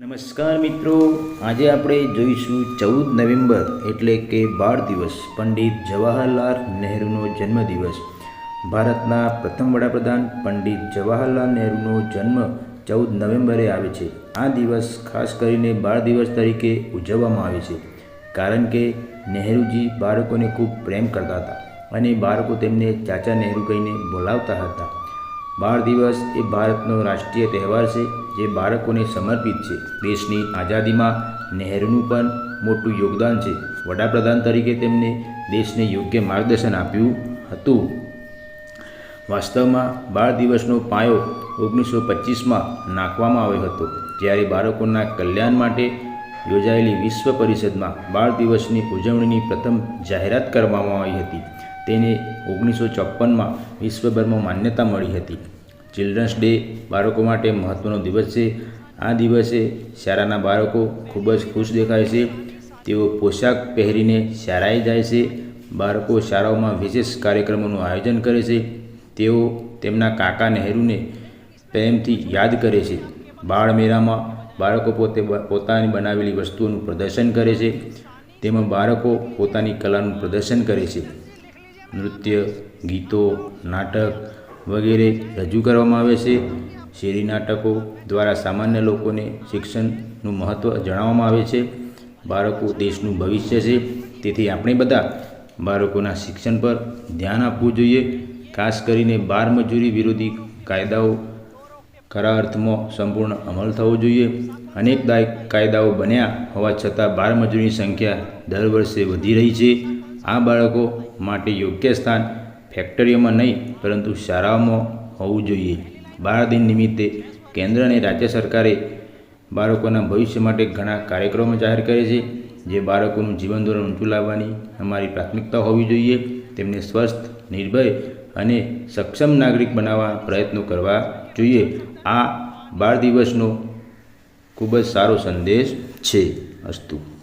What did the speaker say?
નમસ્કાર મિત્રો. આજે આપણે જોઈશું ચૌદ નવેમ્બર એટલે કે બાળ દિવસ, પંડિત જવાહરલાલ નહેરુનો જન્મદિવસ. ભારતના પ્રથમ વડાપ્રધાન પંડિત જવાહરલાલ નહેરુનો જન્મ ચૌદ નવેમ્બરે આવે છે. આ દિવસ ખાસ કરીને બાળ દિવસ તરીકે ઉજવવામાં આવે છે. કારણ કે નહેરુજી બાળકોને ખૂબ પ્રેમ કરતા હતા અને બાળકો તેમને ચાચા નહેરુ કહીને બોલાવતા હતા. બાળ દિવસ એ ભારતનો રાષ્ટ્રીય તહેવાર છે, જે બાળકોને સમર્પિત છે. દેશની આઝાદીમાં નહેરુનું પણ મોટું યોગદાન છે. વડાપ્રધાન તરીકે તેમને દેશને યોગ્ય માર્ગદર્શન આપ્યું હતું. વાસ્તવમાં બાળ દિવસનો પાયો ઓગણીસો પચીસમાં નાખવામાં આવ્યો હતો, જ્યારે બાળકોના કલ્યાણ માટે યોજાયેલી વિશ્વ પરિષદમાં બાળ દિવસની ઉજવણીની પ્રથમ જાહેરાત કરવામાં આવી હતી. તેને ઓગણીસો ચોપ્પનમાં વિશ્વભરમાં માન્યતા મળી હતી. ચિલ્ડ્રન્સ ડે બાળકો માટે મહત્ત્વનો દિવસ છે. આ દિવસે શાળાના બાળકો ખૂબ જ ખુશ દેખાય છે. તેઓ પોશાક પહેરીને શાળાએ જાય છે. બાળકો શાળાઓમાં વિશેષ કાર્યક્રમોનું આયોજન કરે છે. તેઓ તેમના કાકા નહેરુને પ્રેમથી યાદ કરે છે. બાળ મેળામાં બાળકો પોતે પોતાની બનાવેલી વસ્તુઓનું પ્રદર્શન કરે છે. તેમાં બાળકો પોતાની કલાનું પ્રદર્શન કરે છે. નૃત્ય, ગીતો, નાટક વગેરે રજૂ કરવામાં આવે છે. શેરી નાટકો દ્વારા સામાન્ય લોકોને શિક્ષણનું મહત્ત્વ જણાવવામાં આવે છે. બાળકો દેશનું ભવિષ્ય છે. તેથી આપણે બધા બાળકોના શિક્ષણ પર ધ્યાન આપવું જોઈએ. ખાસ કરીને બાળમજૂરી વિરોધી કાયદાઓ ખરા અર્થમાં સંપૂર્ણ અમલ થવો જોઈએ. અનેક કાયદાઓ બન્યા હોવા છતાં બાળમજૂરીની સંખ્યા દર વર્ષે વધી રહી છે. આ બાળકો માટે યોગ્ય સ્થાન ફેક્ટરીઓમાં નહીં, પરંતુ શાળાઓમાં હોવું જોઈએ. બાળ દિન નિમિત્તે કેન્દ્ર અને રાજ્ય સરકારે બાળકોના ભવિષ્ય માટે ઘણા કાર્યક્રમો જાહેર કરે છે, જે બાળકોનું જીવન ધોરણ ઊંચું લાવવાની અમારી પ્રાથમિકતા હોવી જોઈએ. તેમને સ્વસ્થ, નિર્ભય અને સક્ષમ નાગરિક બનાવવા પ્રયત્નો કરવા જોઈએ. આ બાળ દિવસનો ખૂબ જ સારો સંદેશ છે અસ્તુ.